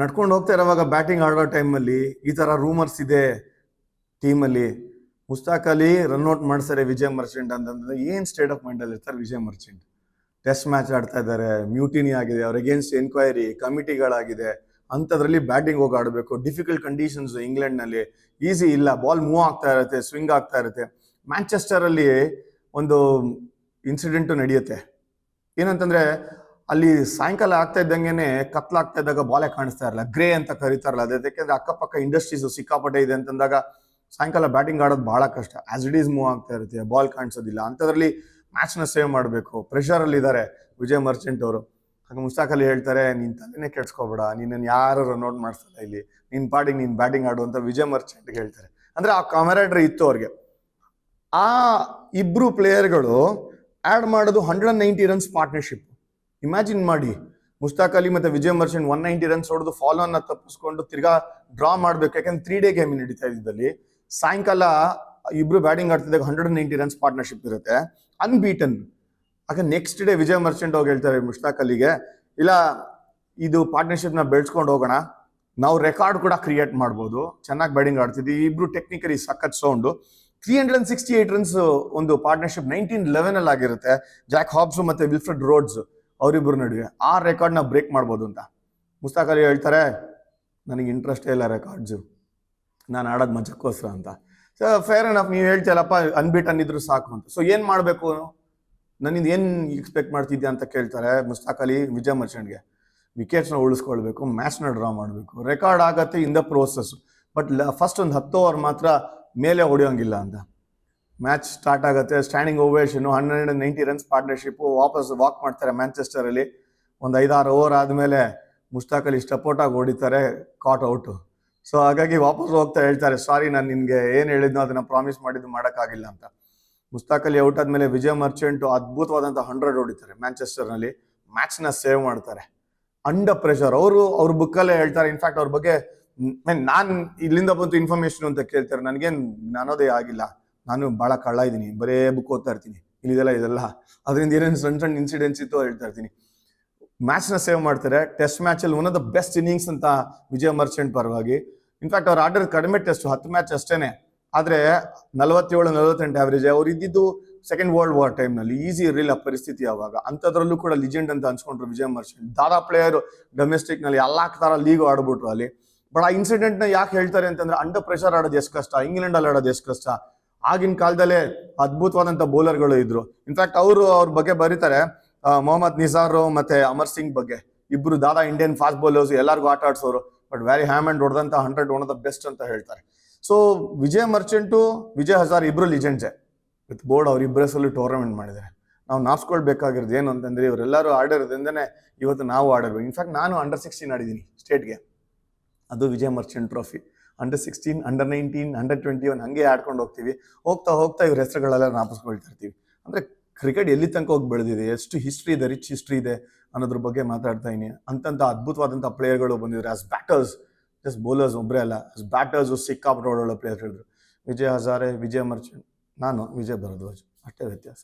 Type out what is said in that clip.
ನಡ್ಕೊಂಡು ಹೋಗ್ತಾ ಇರೋವಾಗ ಬ್ಯಾಟಿಂಗ್ ಆಡೋ ಟೈಮಲ್ಲಿ ಈ ಥರ ರೂಮರ್ಸ್ ಇದೆ ಟೀಮಲ್ಲಿ ಮುಸ್ತಾಕ್ ಅಲಿ ರನ್ಔಟ್ ಮಾಡ್ತಾರೆ ವಿಜಯ್ ಮರ್ಚೆಂಟ್ ಅಂತಂದ್ರೆ ಏನು ಸ್ಟೇಟ್ ಆಫ್ ಮೈಂಡಲ್ಲಿ ಇರ್ತಾರೆ ವಿಜಯ್ ಮರ್ಚೆಂಟ್? ಟೆಸ್ಟ್ ಮ್ಯಾಚ್ ಆಡ್ತಾ ಇದ್ದಾರೆ ಮ್ಯೂಟಿನಿ ಆಗಿದೆ, ಅವ್ರ ಎಗೇನ್ಸ್ಟ್ ಎನ್ಕ್ವೈರಿ ಕಮಿಟಿಗಳಾಗಿದೆ, ಅಂಥದ್ರಲ್ಲಿ ಬ್ಯಾಟಿಂಗ್ ಹೋಗಿ ಆಡಬೇಕು. ಡಿಫಿಕಲ್ಟ್ ಕಂಡೀಷನ್ಸ್ ಇಂಗ್ಲೆಂಡ್ನಲ್ಲಿ ಈಸಿ ಇಲ್ಲ ಬಾಲ್ ಮೂವ್ ಆಗ್ತಾ ಇರುತ್ತೆ ಸ್ವಿಂಗ್ ಆಗ್ತಾ ಇರುತ್ತೆ. ಮ್ಯಾಂಚೆಸ್ಟರಲ್ಲಿ ಒಂದು ಇನ್ಸಿಡೆಂಟು ನಡೆಯುತ್ತೆ. ಏನಂತಂದ್ರೆ ಅಲ್ಲಿ ಸಾಯಂಕಾಲ ಆಗ್ತಾ ಇದ್ದಂಗೆನೆ ಕತ್ಲಾಗ್ತಾ ಇದ್ದಾಗ ಬಾಲೆ ಕಾಣಿಸ್ತಾ ಇರಲ್ಲ. ಗ್ರೇ ಅಂತ ಕರೀತಾರಲ್ಲ ಅದೇ. ಯಾಕೆಂದ್ರೆ ಅಕ್ಕಪಕ್ಕ ಇಂಡಸ್ಟ್ರೀಸ್ ಸಿಕ್ಕಾಪಟ್ಟೆ ಇದೆ ಅಂತಂದಾಗ ಸಾಯಂಕಾಲ ಬ್ಯಾಟಿಂಗ್ ಆಡೋದು ಬಹಳ ಕಷ್ಟ. ಆಸ್ ಇಟ್ ಈಸ್ ಮೂವ್ ಆಗ್ತಾ ಇರುತ್ತೆ. ಬಾಲ್ ಕಾಣಿಸೋದಿಲ್ಲ. ಅಂಥದ್ರಲ್ಲಿ ಮ್ಯಾಚ್ನ ಸೇವ್ ಮಾಡಬೇಕು. ಪ್ರೆಷರಲ್ಲಿ ಇದ್ದಾರೆ ವಿಜಯ್ ಮರ್ಚೆಂಟ್ ಅವರು. ಹಾಗೆ ಮುಸ್ತಾಕ್ ಅಲಿ ಹೇಳ್ತಾರೆ, ನೀನು ತಲೆನೇ ಕೆಡ್ಸ್ಕೋಬೇಡ. ನಿನ್ನನ್ನು ಯಾರು ನೋಟ್ ಮಾಡ್ಸಲ್ಲ ಇಲ್ಲಿ. ನಿನ್ ಪಾಡಿಗೆ ನೀನು ಬ್ಯಾಟಿಂಗ್ ಆಡು ಅಂತ ವಿಜಯ್ ಮರ್ಚೆಂಟ್ ಹೇಳ್ತಾರೆ. ಅಂದ್ರೆ ಆ ಕಾಮರಾಡ್ರಿ ಇತ್ತು ಅವ್ರಿಗೆ. ಆ ಇಬ್ರು ಪ್ಲೇಯರ್ಗಳು ಆಡ್ ಮಾಡೋದು hundred ninety runs partnership imagine ಮಾಡಿ. ಮುಸ್ತಾಕ್ ಅಲಿ ಮತ್ತೆ Vijay Merchant one ninety runs ಹೊಡೆದು ಫಾಲೋ ಅನ್ನ ತಪ್ಪಿಸ್ಕೊಂಡು ತಿರ್ಗಾ ಡ್ರಾ ಮಾಡ್ಬೇಕು. ಯಾಕಂದ್ರೆ ತ್ರೀ ಡೇ ಗೇಮ್ ನಡೀತಾ ಇದ್ದಲ್ಲಿ ಸಾಯಂಕಾಲ ಇಬ್ರು ಬ್ಯಾಟಿಂಗ್ ಆಡ್ತಿದ್ದಾಗ ಹಂಡ್ರೆಡ್ ನೈಂಟಿ ರನ್ಸ್ ಪಾರ್ಟ್ನರ್ಶಿಪ್ ಇರುತ್ತೆ. ಅನ್ಬೀಟನ್ ಆಗ ನೆಕ್ಸ್ಟ್ ಡೇ ವಿಜಯ್ ಮರ್ಚೆಂಟ್ ಹೋಗಿ ಹೇಳ್ತಾರೆ ಮುಷ್ತಾಕ್ ಅಲಿಗೆ, ಇಲ್ಲ, ಇದು ಪಾರ್ಟ್ನರ್ಶಿಪ್ನ ಬೆಳೆಸ್ಕೊಂಡು ಹೋಗೋಣ. ನಾವು ರೆಕಾರ್ಡ್ ಕೂಡ ಕ್ರಿಯೇಟ್ ಮಾಡ್ಬೋದು. ಚೆನ್ನಾಗಿ ಬ್ಯಾಟಿಂಗ್ ಆಡ್ತಿದ್ವಿ ಇಬ್ರು ಟೆಕ್ನಿಕಲಿ ಸಖತ್ sound three hundred and sixty eight runs ಒಂದು ಪಾರ್ಟ್ನರ್ಶಿಪ್ ನೈನ್ಟೀನ್ ಲೆವೆನ್ ಅಲ್ಲಿ ಆಗಿರುತ್ತೆ ಜಾಕ್ ಹಾಬ್ಸ್ ಮತ್ತೆ ವಿಲ್ಫ್ರೆಡ್ ರೋಡ್ಸ್ ಅವರಿಬ್ಬರು ನಡುವೆ ಆ ರೆಕಾರ್ಡ್ನ ಬ್ರೇಕ್ ಮಾಡ್ಬೋದು ಅಂತ. ಮುಸ್ತಾಕ್ ಅಲಿ ಹೇಳ್ತಾರೆ, ನನಗೆ ಇಂಟ್ರೆಸ್ಟೇ ಇಲ್ಲ ರೆಕಾರ್ಡ್ಸು. ನಾನು ಆಡೋದು ಮಜಕ್ಕೋಸ್ಕರ ಅಂತ. ಸೊ ಫೇರ್ ಆಫ್ ನೀವು ಹೇಳ್ತೀಯಲ್ಲಪ್ಪ ಅನ್ಬಿಟನ್ ಇದ್ರು ಸಾಕು ಅಂತ. ಸೊ ಏನು ಮಾಡಬೇಕು ನನ್ನಿಂದ ಏನು ಎಕ್ಸ್ಪೆಕ್ಟ್ ಮಾಡ್ತಿದ್ದೆ ಅಂತ ಕೇಳ್ತಾರೆ ಮುಸ್ತಾಕ್ ಅಲಿ ವಿಜಯ್ ಮರ್ಚೆಂಟ್ಗೆ. ವಿಕೆಟ್ಸ್ನ ಉಳಿಸ್ಕೊಳ್ಬೇಕು ಮ್ಯಾಚ್ನ ಡ್ರಾ ಮಾಡಬೇಕು. ರೆಕಾರ್ಡ್ ಆಗತ್ತೆ in the process but first ಒಂದು ಹತ್ತು ಓವರ್ ಮಾತ್ರ ಮೇಲೆ ಹೊಡೆಯೋಂಗಿಲ್ಲ ಅಂತ. ಮ್ಯಾಚ್ ಸ್ಟಾರ್ಟ್ ಆಗುತ್ತೆ. Standing ovation and ninety runs partnership ವಾಪಸ್ ವಾಕ್ ಮಾಡ್ತಾರೆ ಮ್ಯಾಂಚೆಸ್ಟರಲ್ಲಿ. ಒಂದು ಐದಾರು ಓವರ್ ಆದಮೇಲೆ ಮುಷ್ತಾಕ್ ಅಲಿ ಸ್ಟಪೋಟಾಗಿ ಹೊಡಿತಾರೆ ಕಾಟ್ ಔಟು ಸೊ ಹಾಗಾಗಿ ವಾಪಸ್ ಹೋಗ್ತಾ ಹೇಳ್ತಾರೆ ಸಾರಿ ನಾನು ನಿನಗೆ ಏನು ಹೇಳಿದ್ನೋ ಅದನ್ನು ಪ್ರಾಮಿಸ್ ಮಾಡಿದ್ದು ಮಾಡೋಕ್ಕಾಗಿಲ್ಲ ಅಂತ. ಮುಸ್ತಾಕ್ ಅಲಿ ಔಟ್ ಆದಮೇಲೆ ವಿಜಯ್ ಮರ್ಚೆಂಟು ಅದ್ಭುತವಾದಂಥ ಹಂಡ್ರೆಡ್ ಹೊಡಿತಾರೆ ಮ್ಯಾಂಚೆಸ್ಟರ್ನಲ್ಲಿ. ಮ್ಯಾಚ್ನ ಸೇವ್ ಮಾಡ್ತಾರೆ. ಅಂಡರ್ ಪ್ರೆಷರ್ ಅವರು, ಅವ್ರ ಬುಕ್ಕಲ್ಲೇ ಹೇಳ್ತಾರೆ ಇನ್ಫ್ಯಾಕ್ಟ್ ಅವ್ರ ಬಗ್ಗೆ, ನಾನು ಇಲ್ಲಿಂದ ಬಂತು ಇನ್ಫಾರ್ಮೇಶನ್ ಅಂತ ಕೇಳ್ತಾರೆ. ನನಗೇನು ನಾನೋದೇ ಆಗಿಲ್ಲ. ನಾನು ಭಾಳ ಕಳ್ಳ ಇದ್ದೀನಿ, ಬರೇ ಬುಕ್ ಓದ್ತಾ ಇರ್ತೀನಿ, ಇಲ್ಲಿದೆಲ್ಲ ಇದೆಲ್ಲ. ಅದರಿಂದ ಏನೇನು ಸಣ್ಣ ಸಣ್ಣ ಇನ್ಸಿಡೆಂಟ್ಸ್ ಇತ್ತು ಹೇಳ್ತಾ ಇರ್ತೀನಿ. ಮ್ಯಾಚ್ನ ಸೇವ್ ಮಾಡ್ತಾರೆ test ಮ್ಯಾಚಲ್ಲಿ one of the best innings ಅಂತ ವಿಜಯ್ ಮರ್ಚೆಂಟ್ ಪರವಾಗಿ. ಇನ್ಫ್ಯಾಕ್ಟ್ ಅವ್ರು ಆರ್ಡರ್ ಕಡಿಮೆ ಟೆಸ್ಟ್ ಹತ್ತು ಮ್ಯಾಚ್ ಅಷ್ಟೇ ಆದರೆ ನಲವತ್ತೇಳು, ನಲವತ್ತೆಂಟು ಆವ್ರೇಜ್ ಅವ್ರು ಇದ್ದಿದ್ದು ಸೆಕೆಂಡ್ ವರ್ಲ್ಡ್ ವಾರ್ ಟೈಮ್ನಲ್ಲಿ ಈಸಿ ಇರಲಿಲ್ಲ ಪರಿಸ್ಥಿತಿ ಅವಾಗ ಅಂಥದ್ರಲ್ಲೂ ಕೂಡ ಲಿಜೆಂಡ್ ಅಂತ ಅನ್ಸ್ಕೊಂಡ್ರು ವಿಜಯ್ ಮರ್ಚೆಂಟ್. ದಾದಾ ಪ್ಲೇಯರ್ ಡೊಮೆಸ್ಟಿಕ್ನಲ್ಲಿ ಎಲ್ಲ ಥರ ಲೀಗ್ ಆಡ್ಬಿಟ್ರು ಅಲ್ಲಿ. ಬಟ್ ಆ ಇನ್ಸಿಡೆಂಟ್ನ ಯಾಕೆ ಹೇಳ್ತಾರೆ ಅಂತಂದ್ರೆ ಅಂಡರ್ ಪ್ರೆಷರ್ ಆಡೋದು ಎಷ್ಟು ಕಷ್ಟ ಇಂಗ್ಲೆಂಡಲ್ಲಿ ಆಡೋದು ಎಷ್ಟು ಕಷ್ಟ. ಆಗಿನ ಕಾಲದಲ್ಲೇ ಅದ್ಭುತವಾದಂಥ ಬೌಲರ್ಗಳು ಇದ್ರು. ಇನ್ಫ್ಯಾಕ್ಟ್ ಅವರು ಅವ್ರ ಬಗ್ಗೆ ಬರೀತಾರೆ ಮೊಹಮ್ಮದ್ ನಿಸಾರ್ ಮತ್ತೆ ಅಮರ್ ಸಿಂಗ್ ಬಗ್ಗೆ. ಇಬ್ರು ದಾದಾ ಇಂಡಿಯನ್ ಫಾಸ್ಟ್ ಬೌಲರ್ಸ್ ಎಲ್ಲರಿಗೂ ಆಟ ಆಡಿಸೋರು but Wally Hammond ಹೊಡೆದಂಥ hundred one of the best ಅಂತ ಹೇಳ್ತಾರೆ. ಸೊ ವಿಜಯ್ ಮರ್ಚೆಂಟು ವಿಜಯ್ ಹಜಾರ್ ಇಬ್ರು ಲಿಜೆಂಡ್ಸೆ ವಿತ್ ಬೋರ್ಡ್ ಅವ್ರ ಇಬ್ಬರ ಸಲ ಟೂರ್ನಮೆಂಟ್ ಮಾಡಿದ್ದಾರೆ. ನಾವು ನಾಪ್ಸ್ಕೊಳ್ಬೇಕಾಗಿರೋದು ಏನು ಅಂತಂದ್ರೆ, ಇವರೆಲ್ಲರೂ ಆಡಿರೋದ್ರಿಂದನೇ ಇವತ್ತು ನಾವು ಆಡಿರ್ಬೇಕು ಇನ್ಫ್ಯಾಕ್ಟ್ ನಾನು ಅಂಡರ್ ಸಿಕ್ಸ್ಟೀನ್ ಆಡಿದ್ದೀನಿ ಸ್ಟೇಟ್ಗೆ ಅದು Vijay Merchant trophy under sixteen under nineteen under twenty one ಹಂಗೆ ಆಡ್ಕೊಂಡು ಹೋಗ್ತೀವಿ. ಹೋಗ್ತಾ ಹೋಗ್ತಾ ಇವ್ರ ಹೆಸರುಗಳೆಲ್ಲ ನಾಪಿಸ್ಕೊಳ್ತಿರ್ತೀವಿ. ಅಂದರೆ ಕ್ರಿಕೆಟ್ ಎಲ್ಲಿ ತನಕ ಹೋಗಿ ಬೆಳೆದಿದೆ, ಎಷ್ಟು ಹಿಸ್ಟ್ರಿ ಇದೆ ರಿಚ್ ಹಿಸ್ಟ್ರಿ ಇದೆ ಅನ್ನೋದ್ರ ಬಗ್ಗೆ ಮಾತಾಡ್ತಾ ಇದೀನಿ ಅಂತಂತ ಅದ್ಭುತವಾದಂಥ ಪ್ಲೇಯರ್ಗಳು ಬಂದಿದ್ದಾರೆ. ಆಸ್ ಬ್ಯಾಟರ್ಸ್ ಜಸ್ಟ್ ಬೌಲರ್ಸ್ ಒಬ್ಬರೇ ಅಲ್ಲ. ಆಸ್ ಬ್ಯಾಟರ್ಸು ಸಿಕ್ಕಾಪಟ್ಟೆ ಒಳ್ಳೊಳ್ಳೆ ಪ್ಲೇಯರ್ ಹೇಳಿದ್ರು. ವಿಜಯ್ ಹಜಾರೆ ವಿಜಯ್ ಮರ್ಚೆಂಟ್ ನಾನು ವಿಜಯ್ ಭರದ್ವಾಜ್. ಅಷ್ಟೇ ವ್ಯತ್ಯಾಸ.